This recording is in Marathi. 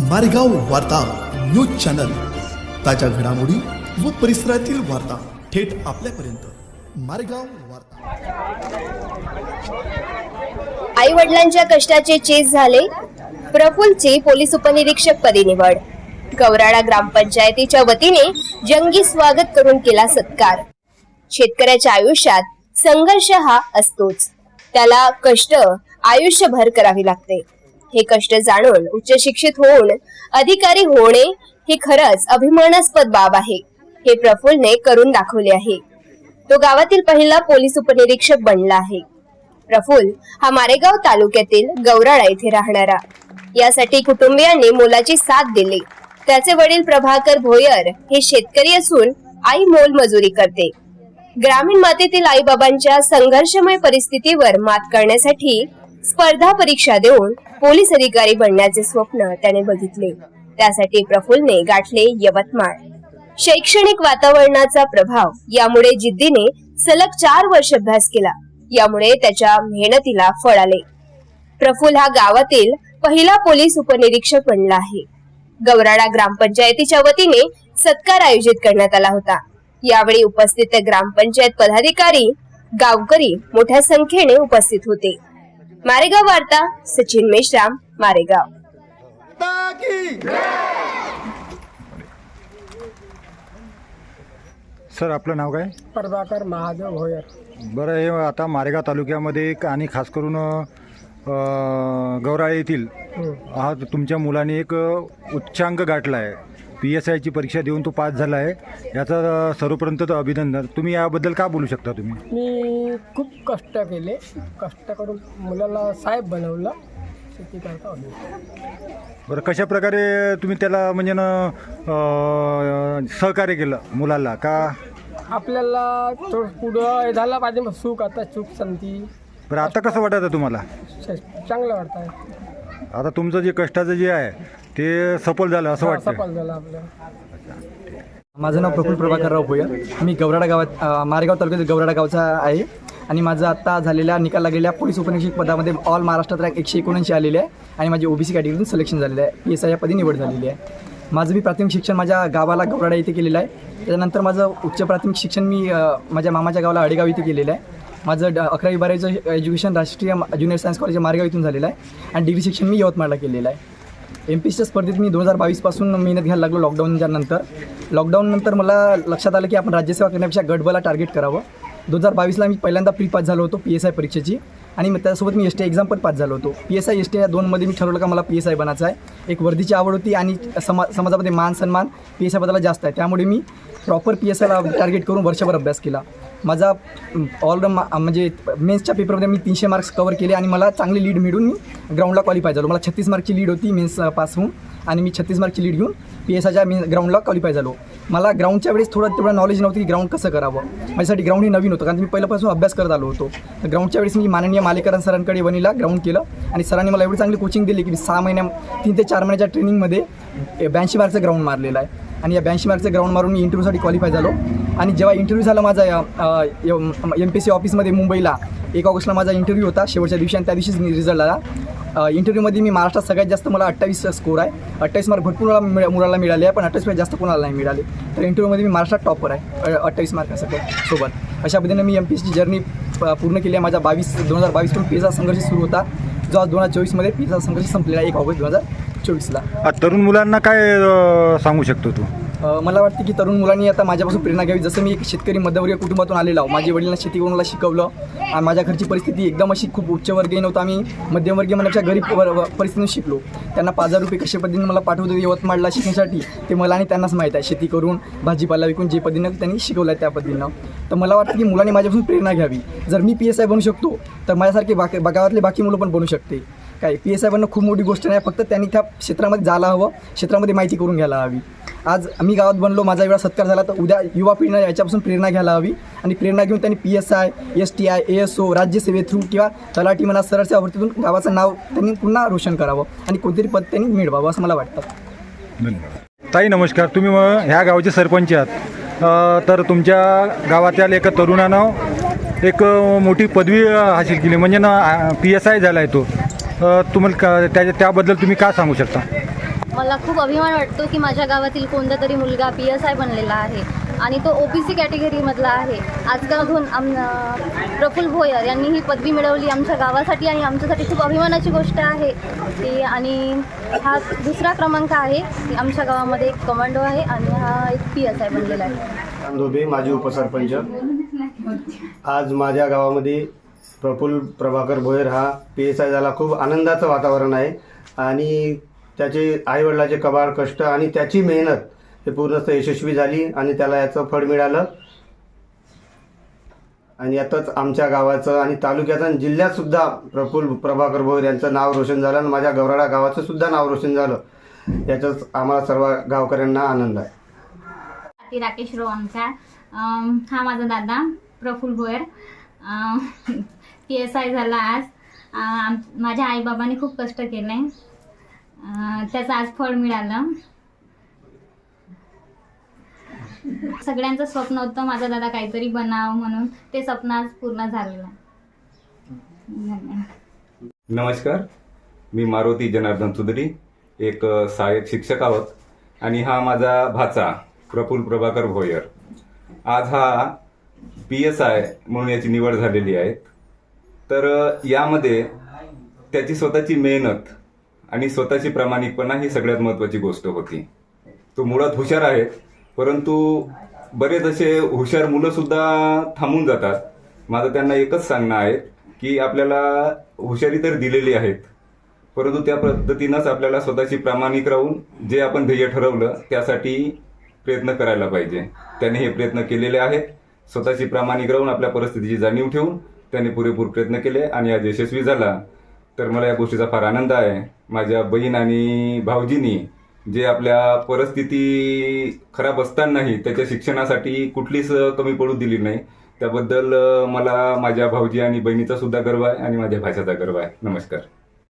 मारेगाव वार्ता न्यूज चॅनल. ताज्या घडामोडी व परिसरातील वार्ता थेट आपल्यापर्यंत. मारेगाव वार्ता. आई वडिलांच्या कष्टाचे चेस झाले. प्रफुलची पोलीस उपनिरीक्षक पदी निवड. कवराडा ग्रामपंचायतीच्या वतीने जंगी स्वागत करून केला सत्कार. शेतकऱ्याच्या आयुष्यात संघर्ष हा असतोच. त्याला कष्ट आयुष्यभर करावी लागते. हे कष्ट जाणून उच्च शिक्षित होऊन अधिकारी होणे ही खरंच अभिमानास्पद बाब आहे. हे प्रफुल्लने करून दाखवले आहे. तो गावातील पहिला पोलीस उपनिरीक्षक बनला आहे. प्रफुल हा मारेगाव तालुक्यातील गौराळा येथे राहणारा. यासाठी कुटुंबियांनी मुलाची साथ दिली. त्याचे वडील प्रभाकर भोयर हे शेतकरी असून आई मोलमजुरी करते. ग्रामीण मातेतील आई बाबांच्या संघर्षमय परिस्थितीवर मात करण्यासाठी स्पर्धा परीक्षा देऊन पोलीस अधिकारी बनण्याचे स्वप्न त्याने बघितले. त्यासाठी प्रफुल्लने गाठले यवतमाळ. शैक्षणिक वातावरणाचा प्रभाव यामुळे जिद्दीने सलग चार वर्ष अभ्यास केला. यामुळे त्याच्या मेहनतीला फळ आले. प्रफुल हा गावातील पहिला पोलीस उपनिरीक्षक बनला आहे. गौराडा ग्रामपंचायतीच्या वतीने सत्कार आयोजित करण्यात आला होता. यावेळी उपस्थित ग्रामपंचायत पदाधिकारी गावकरी मोठ्या संख्येने उपस्थित होते. मारेगाव वार्ता सचिन मेश्राम मारेगाव. सर आपलं नाव काय? प्रभाकर महादेव भोयर. बरं हे आता मारेगाव तालुक्यामध्ये एक आणि खास करून अ, गौराळे येथील हा तुमच्या मुलाने एक उच्चांक गाठला आहे पी एस आयची परीक्षा देऊन तो पास झाला आहे याचा सर्वपर्यंत अभिनंदन. तुम्ही याबद्दल का बोलू शकता तुम्ही? मी खूप कष्ट केले. कष्ट करून मुलाला साहेब बनवलं. शेती करता होते. बरं कशा प्रकारे तुम्ही त्याला म्हणजे न अ, सहकार्य केलं मुलाला? का? आपल्याला थोडं पुढं हे झालं पाहिजे मग सुख आता चूक संती बरं आता कसं वाटतं तुम्हाला? चांगलं वाटत आहे आता तुमचं जे कष्टाचं जे आहे ते सफल झालं असं वाटतं सफल झालं आपलं. माझं नाव प्रफुल प्रभाकरराव भोयर. मी गौराडा गावात मारेगाव तालुक्यातील गौराडा गावचा आहे. आणि माझं आत्ता झालेल्या निकाल लागलेल्या पोलीस उपनिरीक्षक पदामध्ये ऑल महाराष्ट्रात रँक एकशे एकोणऐंशी आलेली आहे. आणि माझी ओबीसी कॅटेगरीतून सिलेक्शन झालेलं आहे. पी एस आय या पदी निवड झालेली आहे. माझं मी प्राथमिक शिक्षण माझ्या गावाला गौराडा इथे केलेलं आहे. त्याच्यानंतर माझं उच्च प्राथमिक शिक्षण मी माझ्या मामाच्या गावाला अडेगाव इथे केलेलं आहे. माझं ड अकरावी बारावीचं एज्युकेशन राष्ट्रीय ज्युनियर सायन्स कॉलेज मारेगाव इथून झालेलं आहे. आणि डिग्री शिक्षण मी यवतमाळला केलेलं आहे. एम पी सीच्या स्पर्धेत मी दोन हजार बावीसपासून मेहनत घ्यायला लागलो लॉकडाऊनच्या नंतर. लॉकडाऊननंतर मला लक्षात आलं की आपण राज्यसेवा करण्यापेक्षा गटबला टार्गेट करावं. दोन हजार बावीसला मी पहिल्यांदा प्री पास झालो होतो पी एस आय परीक्षेची. आणि मग त्यासोबत मी एस टी एक्झाम पण पास झालो होतो. P S I S T या दोनमध्ये मी ठरवलं का मला पी एस आय बनायचं आहे. एक वर्दीची आवड होती आणि समा समाजामध्ये मान सन्मान पी एस आयबद्दल जास्त आहे. त्यामुळे मी प्रॉपर पी एस आयला टार्गेट करून वर्षभर अभ्यास केला. माझा ऑल म्हणजे मेन्सच्या पेपरमध्ये मी तीनशे मार्क्स कवर केले आणि मला चांगली लीड मिळून मी ग्राउंडला क्वालिफाय झालो. मला छत्तीस मार्कची लीड होती मेन्स पास होऊन. आणि मी छत्तीस मार्कची लीड घेऊन पी एस आयच्या मी ग्राउंडला क्वालिफाय झालो. मला ग्राउंडच्या वेळेस थोडं तेवढं नॉलेज नव्हतं की ग्राउंड कसं करावं. माझ्यासाठी ग्राउंड हे नवीन होतं कारण मी पहिल्यापासून अभ्यास करत आलो होतो. तर ग्राउंडच्या वेळेस मी माननीय मालेकरां सरांकडे वनीला ग्राउंड केलं आणि सरांनी मला एवढी चांगली कोचिंग दिली की मी सहा महिन्या तीन ते चार महिन्याच्या ट्रेनिंगमध्ये ब्याऐंशी मार्कचं ग्राउंड मारलेलं आहे. आणि या ब्याऐंशी मार्कचं ग्राउंड मारून मी इंटरव्ह्यूसाठी क्वालिफाय झालो. आणि जेव्हा इंटरव्ह्यू झाला माझा एम पी सी ऑफिसमध्ये मुंबईला एक ऑगस्टला माझा इंटरव्ह्यू होता शेवटच्या दिवशी आणि त्या दिवशीच रिझल्ट आला. इंटरव्ह्यूमध्ये मी महाराष्ट्रात सगळ्यात जास्त मला अठ्ठावीस स्कोर आहे. अठ्ठावीस मार्क भरपूर मला मुलाला मिळाले आहे पण अठ्ठावीस जास्त कोणाला नाही मिळाले. तर इंटरव्ह्यूमध्ये मी महाराष्ट्रात टॉपर आहे अठ्ठावीस मार्कासाठी सोबत. अशा पद्धतीने मी एम पी एसची जर्नी पूर्ण केली आहे. माझा बावीस दोन हजार बावीसतून पीचा संघर्ष सुरू होता जो आज दोन हजार चोवीसमध्ये पीचा संघर्ष संपलेला आहे एक ऑगस्ट दोन हजार चोवीसला तरुण मुलांना काय सांगू शकतो तू? मला वाटतं की तरुण मुलांनी आता माझ्यापासून प्रेरणा घ्यावी. जसं मी एक शेतकरी मध्यवर्गीय कुटुंबातून आलेलो आहो. माझ्या वडिलांना शेती करून मला शिकवलं. आणि माझ्या घरची परिस्थिती एकदम अशी खूप उच्चवर्गीय नव्हतं. आम्ही मध्यमवर्गीय म्हणण्यापेक्षा गरीब वर- परिस्थितीतून शिकलो. त्यांना पाच हजार रुपये कशा पद्धतीने मला पाठवतो यवतमाळला शिकण्यासाठी ते मला आणि त्यांनाच माहीत आहे. शेती करून भाजीपाला विकून जे पद्धतीनं त्यांनी शिकवलं आहे त्या पद्धतीनं. तर मला वाटतं की मुलांनी माझ्यापासून प्रेरणा घ्यावी. जर मी पी एस आय बनू शकतो तर माझ्यासारखे बाकी गावातले बाकी मुलं पण बनू शकते. काय पी एस आय खूप मोठी गोष्ट नाही फक्त त्यांनी त्या क्षेत्रामध्ये जायला हवं क्षेत्रामध्ये माहिती करून घ्यायला हवी. आज मी गावात बनलो माझा एवढा सत्कार झाला तर उद्या युवा पिढीनं याच्यापासून प्रेरणा घ्यायला हवी. आणि प्रेरणा घेऊन त्यांनी P S I S T I A S O राज्यसेवे through किंवा तलाठी म्हणा सरळच्या वरतीतून गावाचं नाव त्यांनी पुन्हा रोशन करावं आणि कोणतरी पद त्यांनी मिळवावं असं मला वाटतं. धन्यवाद. ताई नमस्कार. तुम्ही मग ह्या गावचे सरपंच आहात. तर तुमच्या गावातील एका तरुणानं एक मोठी पदवी हासिल केली. म्हणजे ना पी एस आय झाला आहे तो. अ, तुम्हाला का- त्याच्या त्याबद्दल तुम्ही काय सांगू शकता? मला खूप अभिमान वाटतो की माझ्या गावातील कोणता तरी मुलगा पी एस आय बनलेला आहे आणि तो ओ बी सी कॅटेगरीमधला आहे. आजकालहून आम प्रफुल्ल भोयर यांनी ही पदवी मिळवली आमच्या गावासाठी आणि आमच्यासाठी खूप अभिमानाची गोष्ट आहे. की आणि हा दुसरा क्रमांक आहे. की आमच्या गावामध्ये एक कमांडो आहे आणि हा एक पी एस आय बनलेला आहे. चांदोबे माजी उपसरपंच. आज माझ्या गावामध्ये प्रफुल्ल प्रभाकर भोयर हा पी एस आय झाला. खूप आनंदाचं वातावरण आहे. आणि त्याचे आईवडिलाचे कबाड कष्ट आणि त्याची मेहनत हे पूर्णतः यशस्वी झाली आणि त्याला याचं फळ मिळालं. आणि यातच आमच्या गावाचं आणि तालुक्याचं आणि जिल्ह्यातसुद्धा प्रफुल्ल प्रभाकर भोयर यांचं नाव रोशन झालं आणि माझ्या गौराडा गावाचं सुद्धा नाव रोशन झालं. याचाच आम्हाला सर्व गावकऱ्यांना आनंद आहे. राकेश रोहनचा हा माझा दादा Praful Bhoyar. P S I झाला आज. अम, माझ्या आईबाबांनी खूप कष्ट केले. त्याचं आज फळ मिळालं. सगळ्यांचं स्वप्न होतं माझा दादा काहीतरी बनावं म्हणून. ते स्वप्न आज पूर्ण झालेलं आहे. नमस्कार. मी मारुती जनार्दन चुदरी एक सहाय्यक शिक्षक आहोत. आणि हा माझा भाचा प्रफुल्ल प्रभाकर भोयर. आज हा पी एस आय म्हणून याची निवड झालेली आहे. तर यामध्ये त्याची स्वतःची मेहनत आणि स्वतःची प्रामाणिकपणा ही सगळ्यात महत्त्वाची गोष्ट होती. तो मुळात हुशार आहे परंतु बरेच असे हुशार मुलं सुद्धा थांबून जातात. माझं त्यांना एकच सांगणं आहे की आपल्याला हुशारी तर दिलेली आहेत परंतु त्या पद्धतीनंच आपल्याला स्वतःची प्रामाणिक राहून जे आपण ध्येय ठरवलं त्यासाठी प्रयत्न करायला पाहिजे. त्याने हे प्रयत्न केलेले आहेत स्वतःची प्रामाणिक राहून आपल्या परिस्थितीची जाणीव ठेवून त्याने पुरेपूर प्रयत्न केले आणि आज यशस्वी झाला. तर मला या गोष्टीचा फार आनंद आहे. माझ्या बहीण आणि भाऊजींनी जे आपल्या परिस्थिती खराब असतानाही त्याच्या शिक्षणासाठी कुठलीच कमी पडू दिली नाही. त्याबद्दल मला माझ्या भाऊजी आणि बहिणीचा सुद्धा गर्व आहे आणि माझ्या भाषेचा गर्व आहे. नमस्कार.